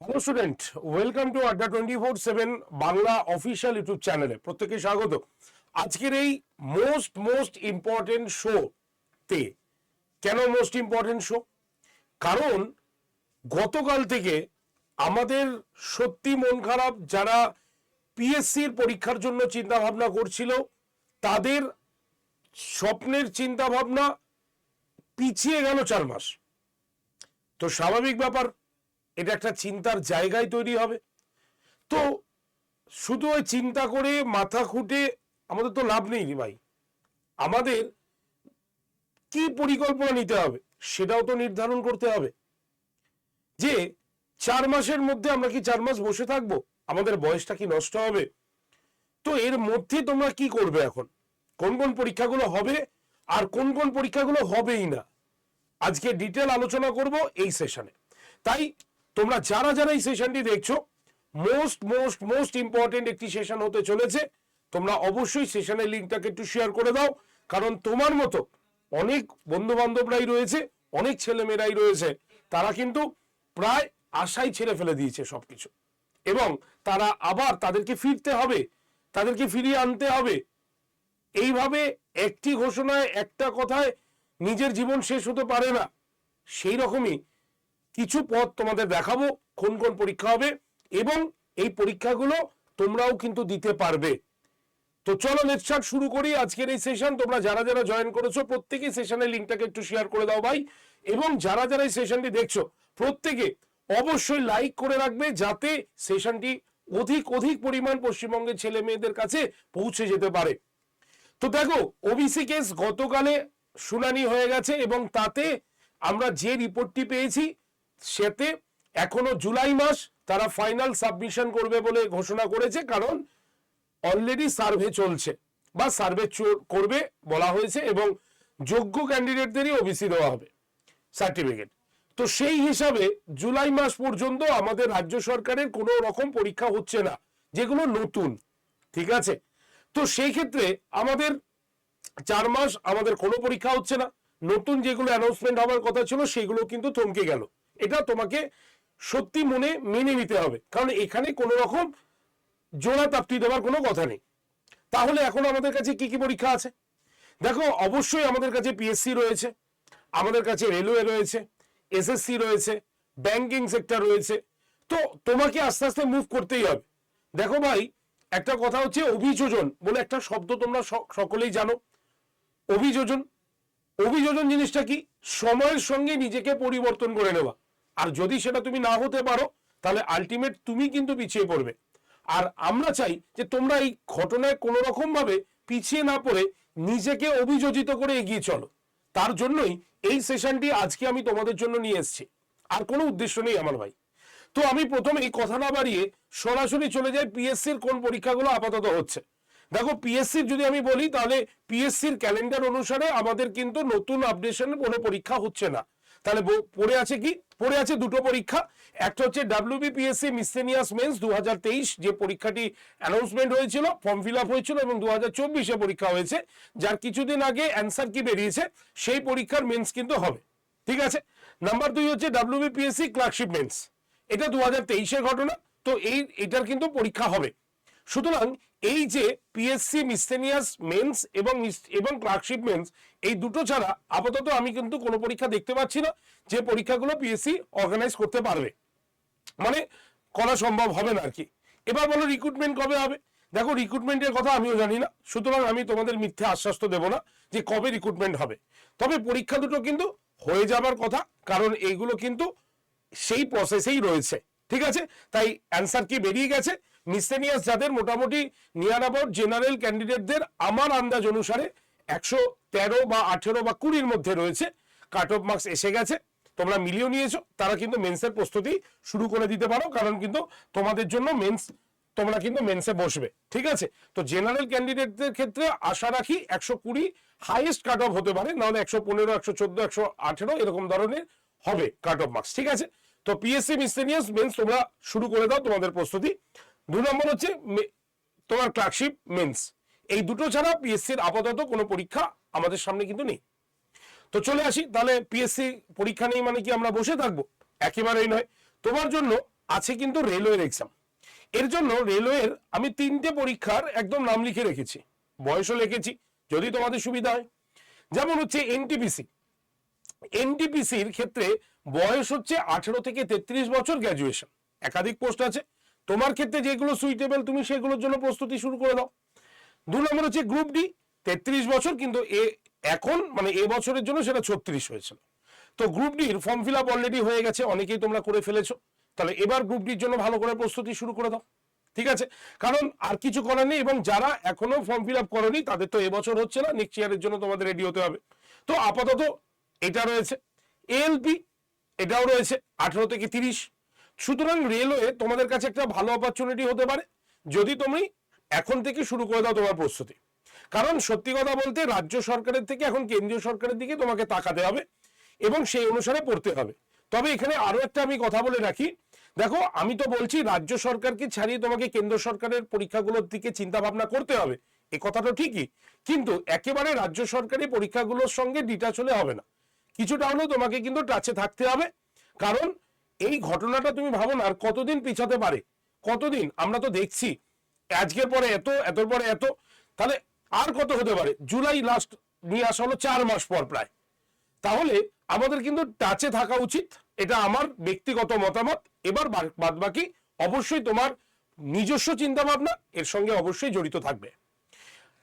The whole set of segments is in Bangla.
Hello student welcome to Adda twenty four seven Bangla official YouTube চ্যানেলে প্রত্যেকে স্বাগত। আজকের এই মোস্ট মোস্ট ইম্পর্টেন্ট শো তে কেন মোস্ট ইম্পর্টেন্ট শো কারণ গতকাল থেকে আমাদের সত্যি মন খারাপ যারা পিএসসির পরীক্ষার জন্য চিন্তা ভাবনা করছিল, তাদের স্বপ্নের চিন্তা ভাবনা পিছিয়ে গেল চার মাস। তো স্বাভাবিক ব্যাপার এটা একটা চিন্তার জায়গায় তৈরি হবে। তো শুধু ওই চিন্তা করে মাথা খুঁটে আমাদের তো লাভ নেই ভাই। আমাদের কি পরিকল্পনা নিতে হবে সেটাও তো নির্ধারণ করতে হবে। যে চার মাসের মধ্যে আমরা কি চার মাস বসে থাকব? আমাদের বয়সটা কি নষ্ট হবে? তো এর মধ্যে তোমরা কি করবে এখন? কোন কোন পরীক্ষাগুলো হবে আর কোন কোন পরীক্ষাগুলো হবেই না? আজকে ডিটেল আলোচনা করব এই সেশনে তাই তোমরা যারা যারা এই সেশনটি দেখছ মোস্ট মোস্ট মোস্ট ইম্পর্টেন্ট একটি সেশন হতে চলেছে। তোমরা অবশ্যই সেশনের লিঙ্কটাকে একটু শেয়ার করে দাও, কারণ তোমার মতো অনেক বন্ধু বান্ধবরাই রয়েছে, অনেক ছেলেমেয়েরাই রয়েছে, তারা কিন্তু প্রায় আশাই ছেড়ে ফেলে দিয়েছে সবকিছু। এবং তারা আবার তাদেরকে ফিরতে হবে, তাদেরকে ফিরিয়ে আনতে হবে। এইভাবে একটি ঘোষণায়, একটা কথায় নিজের জীবন শেষ হতে পারে না। সেই রকমই কিছু পথ তোমাদের দেখাবো, কোন কোন পরীক্ষা হবে এবং এই পরীক্ষাগুলো তোমরাও কিন্তু দিতে পারবে। তো চলো লেটস স্টার্ট শুরু করি আজকের এই সেশন তোমরা যারা যারা জয়েন করেছ প্রত্যেকেই সেশনের লিঙ্কটাকে একটু শেয়ার করে দাও ভাই। এবং যারা যারা এই সেশনটি দেখছ, প্রত্যেকে অবশ্যই লাইক করে রাখবে যাতে সেশনটি অধিক অধিক পরিমাণ পশ্চিমবঙ্গের ছেলে মেয়েদের কাছে পৌঁছে যেতে পারে। তো দেখো ওবিসি কেস গতকালে শুনানি হয়ে গেছে এবং তাতে আমরা যে রিপোর্টটি পেয়েছি সেতে এখনও জুলাই মাস তারা ফাইনাল সাবমিশন করবে বলে ঘোষণা করেছে, কারণ অলরেডি সার্ভে চলছে বা সার্ভে করবে বলা হয়েছে এবং যোগ্য ক্যান্ডিডেটদেরই ওবিসি দেওয়া হবে সার্টিফিকেট তো সেই হিসাবে জুলাই মাস পর্যন্ত আমাদের রাজ্য সরকারের কোনো রকম পরীক্ষা হচ্ছে না, যেগুলো নতুন, ঠিক আছে? তো সেই ক্ষেত্রে আমাদের চার মাস আমাদের কোনো পরীক্ষা হচ্ছে না, নতুন যেগুলো অ্যানাউন্সমেন্ট হওয়ার কথা ছিল সেগুলো কিন্তু থমকে গেল। এটা তোমাকে সত্যি মনে মেনে নিতে হবে। কারণ এখানে কোনো রকম জোড়া তাপ্তি দেওয়ার কোনো কথা নেই। তাহলে এখন আমাদের কাছে কি কি পরীক্ষা আছে? দেখো, অবশ্যই আমাদের কাছে পিএসসি রয়েছে, আমাদের কাছে রেলওয়ে রয়েছে এসএসসি রয়েছে ব্যাংকিং সেক্টর রয়েছে। তো তোমাকে আস্তে আস্তে মুভ করতেই হবে। দেখো ভাই, একটা কথা হচ্ছে অভিযোজন বলে একটা শব্দ তোমরা সকলেই জানো। অভিযোজন অভিযোজন জিনিসটা কি? সময়ের সঙ্গে নিজেকে পরিবর্তন করে নেওয়া। আর যদি সেটা তুমি না হতে পারো, তাহলে আলটিমেট তুমি কিন্তু পিছিয়ে পড়বে। আর আমরা চাই যে তোমরা এই ঘটনায় কোনো রকম ভাবে পিছিয়ে না পড়ে নিজেকে অভিযোজিত করে এগিয়ে চলো। তার জন্যই এই সেশনটি আজকে আমি তোমাদের জন্য নিয়ে এসেছি। আর কোনো উদ্দেশ্য নেই আমার ভাই। তো আমি প্রথমে এই কথা না বাড়িয়ে সরাসরি চলে যাই পিএসসির কোন পরীক্ষাগুলো আপাতত হচ্ছে। দেখো পিএসসির যদি আমি বলি, তাহলে পিএসসির ক্যালেন্ডার অনুসারে আমাদের কিন্তু নতুন আপডেশনের কোনো পরীক্ষা হচ্ছে না। তাহলে পড়ে আছে কি? পড়ে আছে দুটো পরীক্ষা। একটা হচ্ছে ডাব্লিউবিপিএসসি মিসেনিয়াস মেন্স দু হাজার তেইশ, যে পরীক্ষাটি অ্যানাউন্সমেন্ট হয়েছিল ফর্ম ফিল হয়েছিল এবং দু হাজার পরীক্ষা হয়েছে, যার কিছুদিন আগে অ্যান্সার কি বেরিয়েছে, সেই পরীক্ষার মেন্স কিন্তু হবে। ঠিক আছে? নাম্বার দুই হচ্ছে ডাব্লিউবিপিএসসি ক্লার্কশিপ মেন্স এটা দু হাজার ঘটনা, তো এই, এটার কিন্তু পরীক্ষা হবে। সুতরাং এই যে পিএসসি মিসেনিয়াস মেন্স এবং এবং ক্লার্কশিপ মেন্স এই দুটো ছাড়া আপাতত আমি কিন্তু কোনো পরীক্ষা দেখতে পাচ্ছি না যে পরীক্ষাগুলো পিএসসি অর্গানাইজ করতে পারবে। মানে করা সম্ভব হবে না আর কি এবার বলো রিক্রুটমেন্ট কবে হবে? দেখো রিক্রুটমেন্টের কথা আমিও জানি না। সুতরাং আমি তোমাদের মিথ্যে আশ্বাস তো দেবো না যে কবে রিক্রুটমেন্ট হবে। তবে পরীক্ষা দুটো কিন্তু হয়ে যাবার কথা, কারণ এইগুলো কিন্তু সেই প্রসেসেই রয়েছে। ঠিক আছে? তাই অ্যান্সার কি বেরিয়ে গেছে? মিসেনিয়াস যাদের মোটামুটি নিয়ার অ্যাবাউট জেনারেল ক্যান্ডিডেটদের আমার আন্দাজ অনুসারে একশো তেরো বা আঠেরো বা কুড়ির মধ্যে রয়েছে। কাট অফ মার্কস এসে গেছে। তোমরা মিলিয়ে নিয়েছো। তারা কিন্তু মেন্সের প্রস্তুতি শুরু করে দিতে পারো। কারণ কিন্তু তোমাদের জন্য মেন্স তোমরা কিন্তু মেন্সে বসবে। ঠিক আছে? তো জেনারেল ক্যান্ডিডেটদের ক্ষেত্রে আশা রাখি একশো কুড়ি হাইয়েস্ট কাট অফ হতে পারে। নাহলে একশো পনেরো, একশো চোদ্দ, একশো আঠেরো এরকম ধরনের হবে কাট অফ মার্কস ঠিক আছে? তো পিএসসি মিসেনিয়াস মেন্স তোমরা শুরু করে দাও তোমাদের প্রস্তুতি। দু নম্বর হচ্ছে তোমার ক্লার্কশিপ মেন্স এই দুটো ছাড়া পিএসসির আপাতত কোনো পরীক্ষা আমাদের সামনে কিন্তু নেই। তো চলে আসি, তাহলে পিএসসি পরীক্ষা নেই মানে কি আমরা বসে থাকব? একেবারেই নয়। তোমার জন্য আছে কিন্তু রেলওয়ের এক্সাম এর জন্য রেলওয়ের আমি তিনটে পরীক্ষার একদম নাম লিখে রেখেছি। বয়সও লিখেছি, যদি তোমাদের সুবিধা হয়। যেমন হচ্ছে এনটিপিসি এনটিপিসির ক্ষেত্রে বয়স হচ্ছে আঠেরো থেকে তেত্রিশ বছর গ্র্যাজুয়েশন একাধিক পোস্ট আছে। তোমার ক্ষেত্রে যেগুলো সুইটেবল তুমি সেগুলোর জন্য প্রস্তুতি শুরু করে দাও। দু নম্বর হচ্ছে গ্রুপ ডি তেত্রিশ বছর, কিন্তু এ, এখন মানে এ বছরের জন্য সেটা ছত্রিশ হয়েছিল তো গ্রুপ ডির ফর্ম ফিল আপ অলরেডি হয়ে গেছে, অনেকেই তোমরা করে ফেলেছো। তাহলে এবার গ্রুপ ডির জন্য ভালো করে প্রস্তুতি শুরু করে দাও। ঠিক আছে? কারণ আর কিছু করার নেই, এবং যারা এখনও ফর্ম ফিল আপ করেনি, তাদের তো এবছর হচ্ছে না নেক্সট ইয়ারের জন্য তোমাদের রেডি হতে হবে। তো আপাতত এটা রয়েছে। এএলপি এটাও রয়েছে, আঠেরো থেকে তিরিশ। সুতরাং রেলওয়ে তোমাদের কাছে একটা ভালো অপরচুনিটি হতে পারে, যদি তুমি এখন থেকে শুরু করে দাও তোমার প্রস্তুতি। কারণ সত্যি কথা বলতে রাজ্য সরকারের থেকে এখন কেন্দ্রীয় সরকারের দিকে তোমাকে তাকাতে হবে এবং সেই অনুসারে পড়তে হবে। তবে এখানে আরও একটা আমি কথা বলে রাখি। দেখো, আমি তো বলছি রাজ্য সরকারকে ছাড়িয়ে তোমাকে কেন্দ্র সরকারের পরীক্ষাগুলোর দিকে চিন্তা ভাবনা করতে হবে। এ কথাটা ঠিকই। কিন্তু একেবারে রাজ্য সরকারি পরীক্ষাগুলোর সঙ্গে ডিটাচ হলে হবে না। কিছুটা হলেও তোমাকে কিন্তু টাচে থাকতে হবে। কারণ এই ঘটনাটা তুমি ভাবো না, আর কতদিন পিছাতে পারে? কতদিন? আমরা তো দেখছি। আজকের পরে এত, এতর পরে এত। তাহলে আর কত হতে পারে? জুলাই লাস্ট নিয়ে আসা হলো চার মাস পর প্রায়। তাহলে আমাদের কিন্তু টাচে থাকা উচিত। এটা আমার ব্যক্তিগত মতামত। এবার বাদ বাকি অবশ্যই তোমার নিজস্ব চিন্তা ভাবনা এর সঙ্গে অবশ্যই জড়িত থাকবে।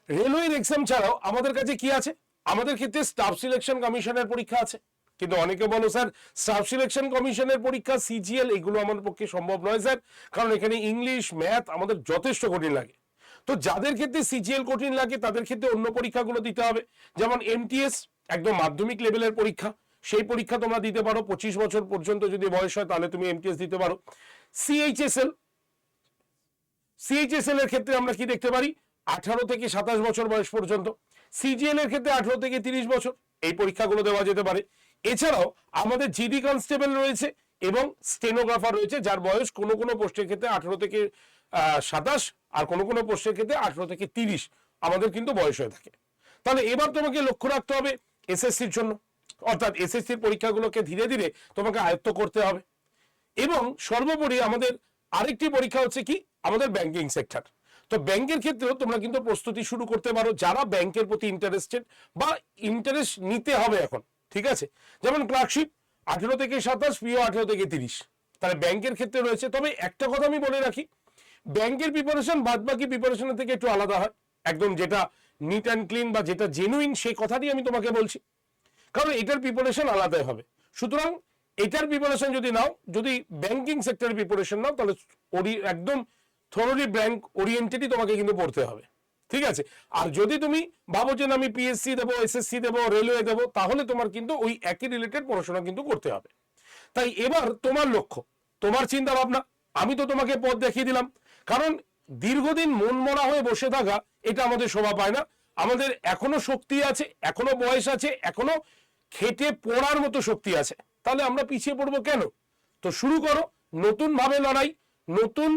রেলওয়ের এক্সাম ছাড়াও আমাদের কাছে কি আছে? আমাদের ক্ষেত্রে স্টাফ সিলেকশন কমিশনের পরীক্ষা আছে। কিন্তু অনেকে বলো, স্যার স্টাফ সিলেকশন কমিশনের পরীক্ষা, সিজিএল, এগুলো আমাদের পক্ষে সম্ভব নয়, স্যার। কারণ এখানে ইংলিশ, ম্যাথ আমাদের যথেষ্ট কঠিন লাগে। তো যাদের ক্ষেত্রে সিজিএল কঠিন লাগে, তাদের ক্ষেত্রে অন্য পরীক্ষাগুলো দিতে হবে। যেমন এমটিএস, একদম মাধ্যমিক লেভেলের পরীক্ষা। সেই পরীক্ষা তোমরা দিতে পারো। পঁচিশ বছর পর্যন্ত যদি বয়স হয়, তাহলে তুমি এমটিএস দিতে পারো। সিএইচএসএল সিএইচএসএল এর ক্ষেত্রে আমরা কি দেখতে পারি? আঠারো থেকে সাতাশ বছর বয়স পর্যন্ত। সিজিএল এর ক্ষেত্রে আঠারো থেকে তিরিশ বছর। এই পরীক্ষাগুলো দেওয়া যেতে পারে। এছাড়াও আমাদের জিডি কনস্টেবল রয়েছে এবং স্টেনোগ্রাফার রয়েছে, যার বয়স কোনো কোনো পোস্টের ক্ষেত্রে আঠারো থেকে সাতাশ, আর কোনো কোনো পোস্টের ক্ষেত্রে আঠারো থেকে তিরিশ। আমাদের কিন্তু বয়স হয়ে থাকে। তাহলে এবার তোমাকে লক্ষ্য রাখতে হবে এসএসসির জন্য। অর্থাৎ এসএসসির পরীক্ষাগুলোকে ধীরে ধীরে তোমাকে আয়ত্ত করতে হবে। এবং সর্বোপরি আমাদের আরেকটি পরীক্ষা হচ্ছে কি? আমাদের ব্যাংকিং সেক্টর তো ব্যাংকের ক্ষেত্রেও তোমরা কিন্তু প্রস্তুতি শুরু করতে পারো, যারা ব্যাংকের প্রতি ইন্টারেস্টেড বা ইন্টারেস্ট নিতে হবে এখন। ঠিক আছে? যেমন ক্লার্কশিপ, আঠেরো থেকে সাতাশ, পিও আঠেরো থেকে তিরিশ। তাহলে ব্যাংকের ক্ষেত্রে রয়েছে। তবে একটা কথা আমি বলে রাখি, ব্যাংকের প্রিপারেশন বাদ বাকি প্রিপারেশনের থেকে একটু আলাদা হয়। একদম যেটা নিট অ্যান্ড ক্লিন বা যেটা জেনুইন সেই কথাটি আমি তোমাকে বলছি। কারণ এটার প্রিপারেশন আলাদাই হবে। সুতরাং এটার প্রিপারেশন যদি নাও, যদি ব্যাংকিং সেক্টরের প্রিপারেশন নাও, তাহলে একদম থরলি ব্যাংক ওরিয়েন্টেডই তোমাকে কিন্তু পড়তে হবে। ঠিক আছে? আর যদি তুমি ভাবো যে আমি পিএসসি দেবো এসএসসি দেবো রেলওয়ে দেবো, তাহলে তোমার কিন্তু ওই একই রিলেটেড পড়াশোনা কিন্তু করতে হবে। তাই এবার তোমার লক্ষ্য, তোমার চিন্তা ভাবনা আমি তো তোমাকে পথ দেখিয়ে দিলাম। কারণ দীর্ঘদিন মন মরা হয়ে বসে থাকা, এটা আমাদের শোভা পায় না। আমাদের এখনও শক্তি আছে, এখনও বয়স আছে, এখনও খেটে পড়ার মতো শক্তি আছে। তাহলে আমরা পিছিয়ে পড়ব কেন? তো শুরু করো নতুন ভাবে লড়াই, নতুন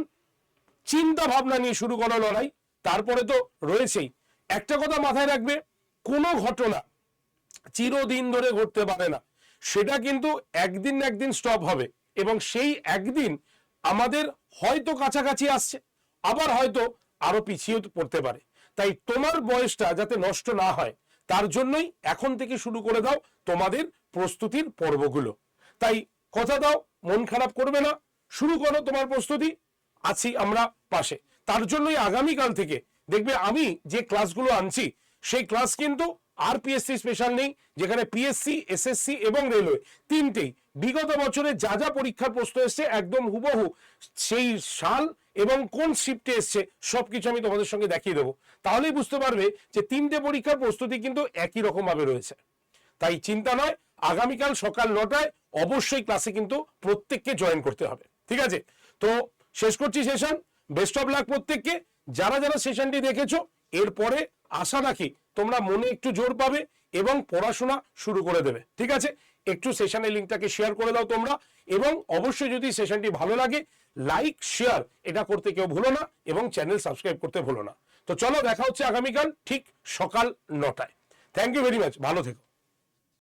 চিন্তা ভাবনা নিয়ে শুরু করো লড়াই। তারপরে তো রয়েছেই। একটা কথা মাথায় রাখবে, কোনো ঘটনা চিরদিন ধরে ঘটতে পারে না। সেটা কিন্তু একদিন না একদিন স্টপ হবে এবং সেই একদিন আমাদের হয়তো কাছাকাছি আসছে, আবার হয়তো আরও পিছিয়ে পড়তে পারে। তাই তোমার বয়সটা যাতে নষ্ট না হয়, তার জন্যই এখন থেকে শুরু করে দাও তোমাদের প্রস্তুতির পর্বগুলো। তাই কথা দাও, মন খারাপ করবে না, শুরু করো তোমার প্রস্তুতি, আছি আমরা পাশে। তার জন্যই আগামীকাল থেকে দেখবে আমি যে ক্লাসগুলো আনছি, সেই ক্লাস কিন্তু আর পিএসসি স্পেশাল নেই, যেখানে পিএসসি এসএসসি এবং রেলওয়ে তিনটেই। বিগত বছরে যা যা পরীক্ষার প্রশ্ন এসছে একদম হুবহু সেই সাল এবং কোন শিফটে এসছে সব কিছু আমি তোমাদের সঙ্গে দেখিয়ে দেবো। তাহলেই বুঝতে পারবে যে তিনটে পরীক্ষার প্রস্তুতি কিন্তু একই রকম ভাবে রয়েছে। তাই চিন্তা নয়, আগামীকাল সকাল নটায় অবশ্যই ক্লাসে কিন্তু প্রত্যেককে জয়েন করতে হবে। ঠিক আছে? তো শেষ করছি সেশন বেস্ট অফ লাক প্রত্যেককে। যারা যারা সেশনটি দেখেছ, এরপরে আশা রাখি তোমরা মনে একটু জোর পাবে এবং পড়াশোনা শুরু করে দেবে। ঠিক আছে? একটু সেশনের লিঙ্কটাকে শেয়ার করে দাও তোমরা এবং অবশ্যই যদি সেশনটি ভালো লাগে লাইক শেয়ার এটা করতে কেউ ভুলো না এবং চ্যানেল সাবস্ক্রাইব করতে ভুলো না। তো চলো দেখা হচ্ছে আগামীকাল ঠিক সকাল নটায়। থ্যাংক ইউ ভেরি মাচ ভালো থেকো।